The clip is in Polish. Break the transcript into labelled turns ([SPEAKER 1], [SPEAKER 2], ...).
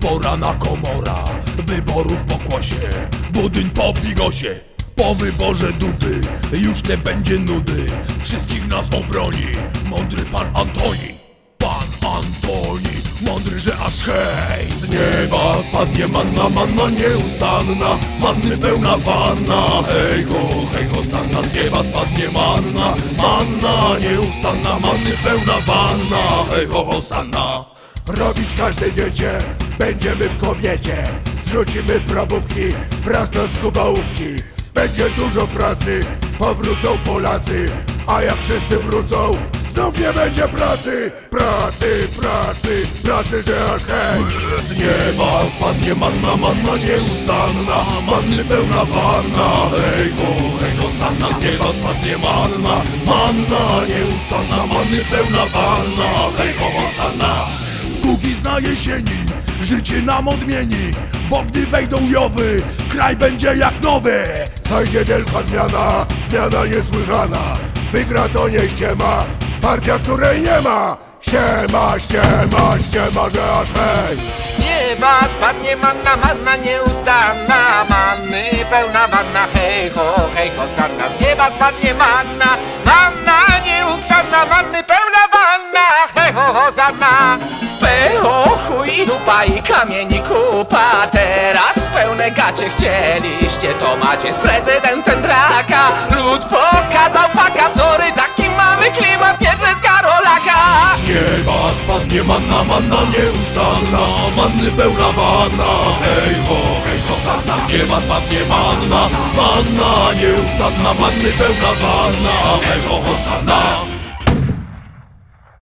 [SPEAKER 1] Pora na komora. Wyborów pokłosie, budyń po bigosie. Po wyborze dudy, już nie będzie nudy. Wszystkich nas obroni, mądry pan Antoni. Pan Antoni, mądry, że aż hej. Z nieba spadnie manna, manna nieustanna. Manny pełna wanna. Hej ho, hej ho, sanna Z nieba spadnie manna. Manna nieustanna, manny pełna wanna. Hej ho, ho, sanna
[SPEAKER 2] Robić każde dziecię Będziemy w kobiecie. Zrzucimy probówki Prosto z kubałówki. Będzie dużo pracy. Powrócą Polacy. A jak wszyscy wrócą Znów nie będzie pracy. Pracy, pracy, pracy, że aż hej.
[SPEAKER 1] Z nieba spadnie manna, manna nieustanna. Manny pełna wanna. Hej ho, hej ho, sanna Z nieba spadnie manna. Manna nieustanna Manny pełna wanna. Hej ho, ho, sanna Kukiz na jesieni Życie nam odmieni Bo gdy wejdą jowy Kraj będzie jak nowy.
[SPEAKER 2] Zajdzie wielka zmiana Zmiana niesłychana Wygra to nie ściema Partia, której nie ma Ściema, ściema, ściema, że aż hej.
[SPEAKER 3] Nieba spadnie manna, manna nieustanna Manny pełna wanna, hej ho, hej ho, sanna Z nieba spadnie manna, manna nieustanna Manny pełna wanna, hej ho, sanna Pecho, chuj dupa i kamieni kupa. Teraz pełne gacie chcieliście To macie z prezydentem draka. Lud pokazał faka, sorry Taki mamy klimat, nie z Karolaka.
[SPEAKER 1] Z nieba spadnie manna, manna nieustanna Manny pełna wanna. Hej ho, hej ho, sanna. Z nieba spadnie manna Manna nieustanna Manny pełna wanna. Hej ho, ho, sanna